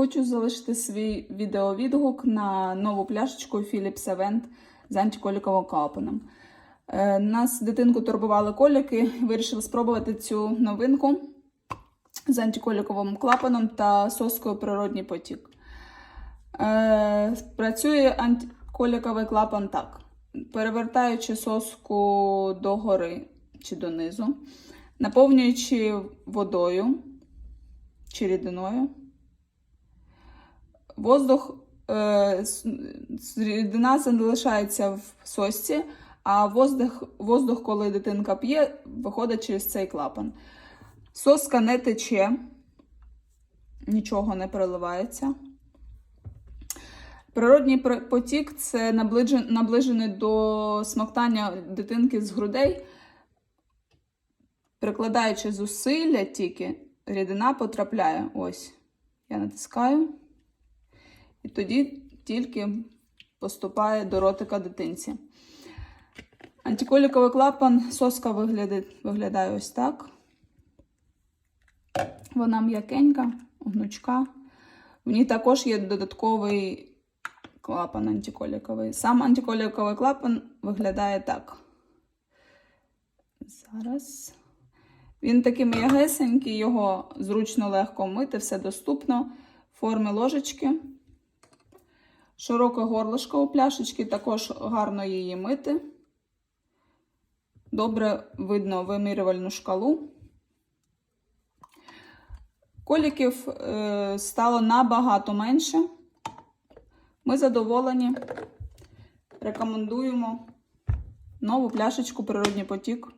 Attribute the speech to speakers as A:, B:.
A: Хочу залишити свій відеовідгук на нову пляшечку Philips Avent з антиколіковим клапаном. Е, Нас дитинку турбували коліки, вирішили спробувати цю новинку з антиколіковим клапаном та соскою природній потік. Е, Працює антиколіковий клапан так. Перевертаючи соску догори чи донизу, наповнюючи водою чи рідиною. Воздух, е, рідина залишається в сосці, а воздух, воздух, коли дитинка п'є, виходить через цей клапан. Соска не тече, нічого не переливається. Природній потік це наближен- наближений до смоктання дитинки з грудей. Прикладаючи зусилля тільки, рідина потрапляє. Ось. Я натискаю. І тоді тільки поступає до ротика дитинці. Антиколіковий клапан, соска виглядає, виглядає ось так. Вона м'якенька, гнучка. В ній також є додатковий клапан антиколіковий. Сам антиколіковий клапан виглядає так. Зараз. Він такий м'ягесенький, його зручно легко мити, все доступно. В формі ложечки. Широке горлишко у пляшечки, також гарно її мити. Добре видно вимірювальну шкалу. Коліків е, стало набагато менше. Ми задоволені. Рекомендуємо нову пляшечку Природній потік